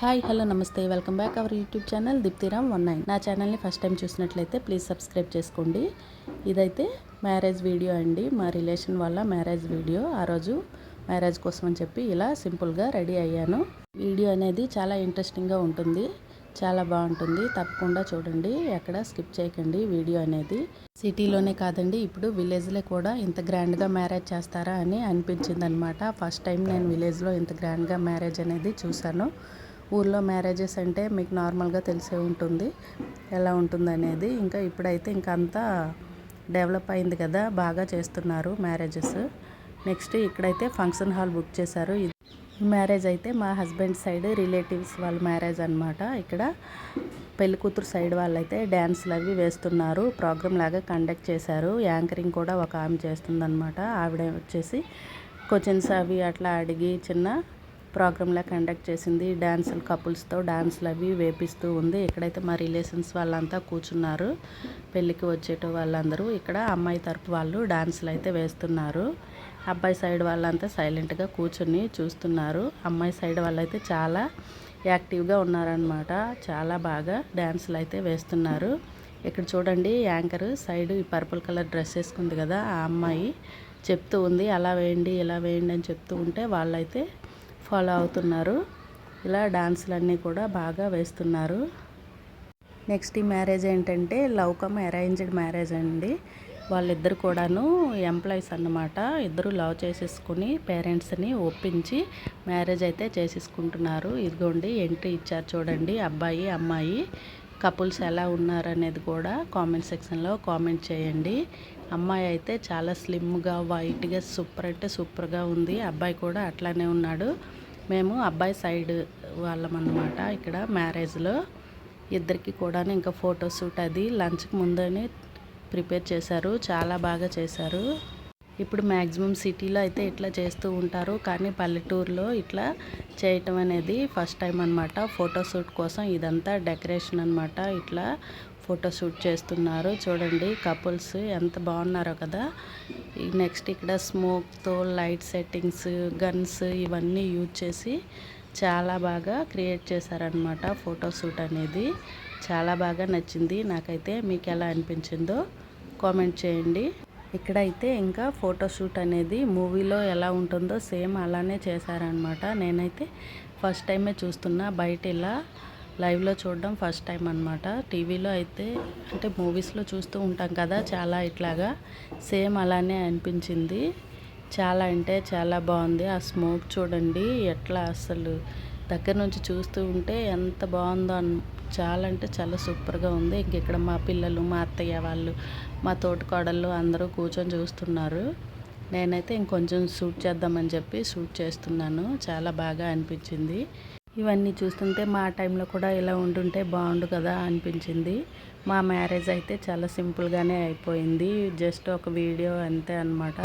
Hi hello namaste. Welcome back our YouTube channel Deeptiram one nine. నా ఛానల్ని first time చూసినట్లయితే please subscribe చేసుకోండి. ఇదైతే మ్యారేజ్ వీడియో అండి. మా రిలేషన్ వల్ల మ్యారేజ్ వీడియో. ఆ రోజు మ్యారేజ్ కోసం అని చెప్పి ఇలా సింపుల్గా రెడీ అయ్యాను. వీడియో అనేది చాలా ఇంట్రెస్టింగ్గా ఉంటుంది. చాలా బాగుంటుంది. తప్పకుండా చూడండి. ఎక్కడ స్కిప్ చేయకండి వీడియో అనేది. సిటీలోనే కాదండి ఇప్పుడు విలేజ్లో కూడా ఇంత గ్రాండ్గా మ్యారేజ్ చేస్తారా అని అనిపించింది అనమాట ఫస్ట్ టైం నేను విలేజ్లో ఇంత గ్రాండ్గా మ్యారేజ్ అనేది చూశాను. ఊర్లో మ్యారేజెస్ అంటే మీకు నార్మల్గా తెలిసే ఉంటుంది. ఎలా ఉంటుంది అనేది ఇంకా ఇప్పుడైతే ఇంకా అంతా డెవలప్ అయింది కదా బాగా చేస్తున్నారు మ్యారేజెస్. నెక్స్ట్ ఇక్కడైతే ఫంక్షన్ హాల్ బుక్ చేశారు. మ్యారేజ్ అయితే మా హస్బెండ్ సైడ్ రిలేటివ్స్ వాళ్ళ మ్యారేజ్ అనమాట ఇక్కడ పెళ్ళి కూతురు సైడ్ వాళ్ళైతే డ్యాన్స్లు అవి వేస్తున్నారు. ప్రోగ్రామ్ లాగా కండక్ట్ చేశారు. యాంకరింగ్ కూడా ఒక ఆమె చేస్తుందనమాట ఆవిడ వచ్చేసి క్వశ్చన్స్ అవి అట్లా అడిగి చిన్న ప్రోగ్రామ్లా కండక్ట్ చేసింది. డ్యాన్సులు కపుల్స్తో డ్యాన్సులు అవి వేపిస్తూ ఉంది. ఇక్కడైతే మా రిలేషన్స్ వాళ్ళంతా కూర్చున్నారు. పెళ్ళికి వచ్చేట వాళ్ళందరూ ఇక్కడ అమ్మాయి తరపు వాళ్ళు డ్యాన్సులు అయితే వేస్తున్నారు. అబ్బాయి సైడ్ వాళ్ళంతా సైలెంట్గా కూర్చుని చూస్తున్నారు. అమ్మాయి సైడ్ వాళ్ళైతే చాలా యాక్టివ్గా ఉన్నారనమాట చాలా బాగా డ్యాన్సులు అయితే వేస్తున్నారు. ఇక్కడ చూడండి యాంకర్ సైడ్ ఈ పర్పుల్ కలర్ డ్రెస్ వేసుకుంది కదా ఆ అమ్మాయి చెప్తూ ఉంది అలా వేయండి ఇలా వేయండి అని చెప్తూ ఉంటే వాళ్ళైతే ఫాలో అవుతున్నారు. ఇలా డాన్సులన్నీ కూడా బాగా వేస్తున్నారు. నెక్స్ట్ ఈ మ్యారేజ్ ఏంటంటే లవ్ కమ్ అరేంజ్డ్ మ్యారేజ్ అండి. వాళ్ళిద్దరు కూడాను ఎంప్లాయీస్ అన్నమాట. ఇద్దరు లవ్ చేసేసుకుని పేరెంట్స్ని ఒప్పించి మ్యారేజ్ అయితే చేసేసుకుంటున్నారు. ఇదిగోండి ఎంట్రీ ఇచ్చారు చూడండి. అబ్బాయి అమ్మాయి. కపుల్స్ ఎలా ఉన్నారనేది కూడా కామెంట్ సెక్షన్లో కామెంట్ చేయండి. అమ్మాయి అయితే చాలా స్లిమ్గా వైట్గా సూపర్ అంటే సూపర్గా ఉంది. అబ్బాయి కూడా అట్లానే ఉన్నాడు. మేము అబ్బాయి సైడ్ వాళ్ళమన్నమాట ఇక్కడ మ్యారేజ్లో. ఇద్దరికి కూడా ఇంకా ఫోటోషూట్ అది లంచ్కి ముందని ప్రిపేర్ చేశారు. చాలా బాగా చేశారు. ఇప్పుడు మ్యాక్సిమం సిటీలో అయితే ఇట్లా చేస్తూ ఉంటారు. కానీ పల్లెటూరులో ఇట్లా చేయటం అనేది ఫస్ట్ టైం అనమాట ఫోటోషూట్ కోసం ఇదంతా డెకరేషన్ అనమాట ఇట్లా ఫోటోషూట్ చేస్తున్నారు. చూడండి కపుల్స్ ఎంత బాగున్నారో కదా. నెక్స్ట్ ఇక్కడ స్మోక్తో లైట్ సెట్టింగ్స్ గన్స్ ఇవన్నీ యూజ్ చేసి చాలా బాగా క్రియేట్ చేశారనమాట ఫోటోషూట్ అనేది. చాలా బాగా నచ్చింది. నాకైతే మీకు ఎలా అనిపించిందో కామెంట్ చేయండి. ఇక్కడైతే ఇంకా ఫోటోషూట్ అనేది మూవీలో ఎలా ఉంటుందో సేమ్ అలానే చేశారనమాట నేనైతే ఫస్ట్ టైమే చూస్తున్నా బయట ఇలా లైవ్లో చూడడం ఫస్ట్ టైం అనమాట టీవీలో అయితే అంటే మూవీస్లో చూస్తూ ఉంటాం కదా చాలా ఇట్లాగా సేమ్ అలానే అనిపించింది. చాలా అంటే చాలా బాగుంది. ఆ స్మోక్ చూడండి ఎట్లా అసలు దగ్గర నుంచి చూస్తూ ఉంటే ఎంత బాగుందో చాలా అంటే చాలా సూపర్గా ఉంది. ఇంక ఇక్కడ మా పిల్లలు మా అత్తయ్య వాళ్ళు మా తోటికోడళ్ళు అందరూ కూర్చొని చూస్తున్నారు. నేనైతే ఇంకొంచెం షూట్ చేద్దామని చెప్పి షూట్ చేస్తున్నాను. చాలా బాగా అనిపించింది. ఇవన్నీ చూస్తుంటే మా టైంలో కూడా ఇలా ఉంటుంటే బాగుండు కదా అనిపించింది. మా మ్యారేజ్ అయితే చాలా సింపుల్గానే అయిపోయింది. జస్ట్ ఒక వీడియో అంతే అనమాట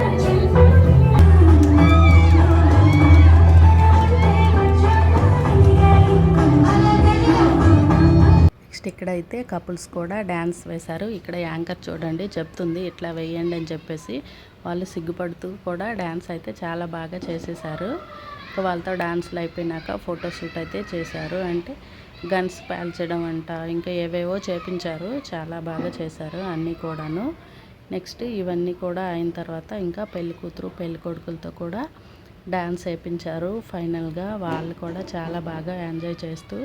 ఇక్కడైతే కపుల్స్ కూడా డ్యాన్స్ వేశారు. ఇక్కడ యాంకర్ చూడండి చెప్తుంది ఇట్లా వేయండి అని చెప్పేసి. వాళ్ళు సిగ్గుపడుతూ కూడా డ్యాన్స్ అయితే చాలా బాగా చేసేసారు ఇక వాళ్ళతో డాన్స్లు అయిపోయినాక ఫోటోషూట్ అయితే చేశారు. అంటే గన్స్ పేల్చడం అంట ఇంకా ఏవేవో చేపించారు. చాలా బాగా చేశారు అన్నీ కూడాను. నెక్స్ట్ ఇవన్నీ కూడా అయిన తర్వాత ఇంకా పెళ్ళి కూతురు పెళ్ళి కొడుకులతో కూడా డ్యాన్స్ వేయించారు ఫైనల్గా వాళ్ళు కూడా చాలా బాగా ఎంజాయ్ చేస్తూ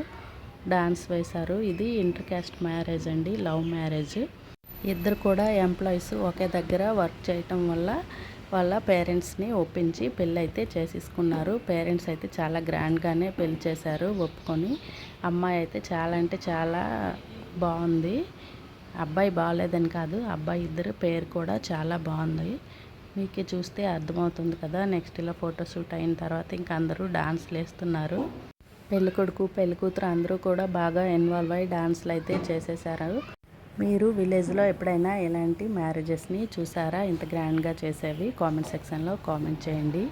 డాన్స్ వేశారు. ఇది ఇంటర్ క్యాస్ట్ మ్యారేజ్ అండి లవ్ మ్యారేజ్. ఇద్దరు కూడా ఎంప్లాయీస్ ఒకే దగ్గర వర్క్ చేయటం వల్ల వాళ్ళ పేరెంట్స్ని ఒప్పించి పెళ్ళి అయితే చేసేసుకున్నారు. పేరెంట్స్ అయితే చాలా గ్రాండ్గానే పెళ్ళి చేశారు ఒప్పుకొని. అమ్మాయి అయితే చాలా అంటే చాలా బాగుంది. అబ్బాయి బాగాలేదని కాదు అబ్బాయి ఇద్దరు పేరు కూడా చాలా బాగుంది. మీకే చూస్తే అర్థమవుతుంది కదా నెక్స్ట్ ఇలా ఫోటోషూట్ అయిన తర్వాత ఇంకా అందరూ డాన్స్లు వేస్తున్నారు. పెళ్ళికొడుకు పెళ్ళికూతురు అందరూ కూడా బాగా ఇన్వాల్వ్ అయ్యి డాన్స్లు అయితే చేసేసారు మీరు విలేజ్లో ఎప్పుడైనా ఇలాంటి మ్యారేజెస్ని చూసారా? ఇంత గ్రాండ్గా చేసేవి? కామెంట్ సెక్షన్లో కామెంట్ చేయండి.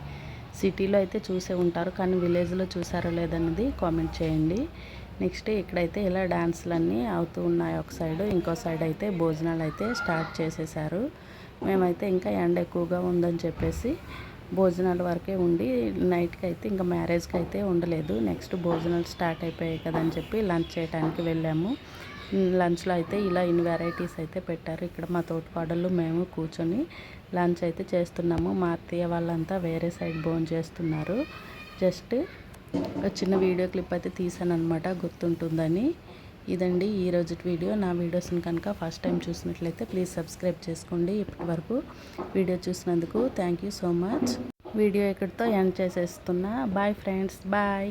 సిటీలో అయితే చూసే ఉంటారు కానీ విలేజ్లో చూసారో లేదన్నది కామెంట్ చేయండి. నెక్స్ట్ ఇక్కడైతే ఇలా డాన్స్లన్నీ అవుతూ ఉన్నాయి. ఒక సైడ్ ఇంకో సైడ్ అయితే భోజనాలు అయితే స్టార్ట్ చేసేసారు మేమైతే ఇంకా ఎండ ఎక్కువగా ఉందని చెప్పేసి భోజనాల వరకే ఉండి నైట్కి అయితే ఇంకా మ్యారేజ్కి అయితే ఉండలేదు. నెక్స్ట్ భోజనాలు స్టార్ట్ అయిపోయాయి కదా అని చెప్పి లంచ్ చేయడానికి వెళ్ళాము. లంచ్లో అయితే ఇలా ఇన్ని వెరైటీస్ అయితే పెట్టారు. ఇక్కడ మా తోటిపాడలు మేము కూర్చొని లంచ్ అయితే చేస్తున్నాము. మా అత్తయ్య వాళ్ళంతా వేరే సైడ్ భోజనం చేస్తున్నారు. జస్ట్ చిన్న వీడియో క్లిప్ అయితే తీసాను అనమాట గుర్తుంటుందని. ఇదండి ఈ రోజు వీడియో. నా వీడియోస్ని కనుక ఫస్ట్ టైం చూసినట్లయితే ప్లీజ్ సబ్స్క్రైబ్ చేసుకోండి. ఇప్పటి వరకు వీడియో చూసినందుకు thank you so much. Video ఇక్కడితో ఎండ్ చేసేస్తున్నా. Bye friends. బాయ్.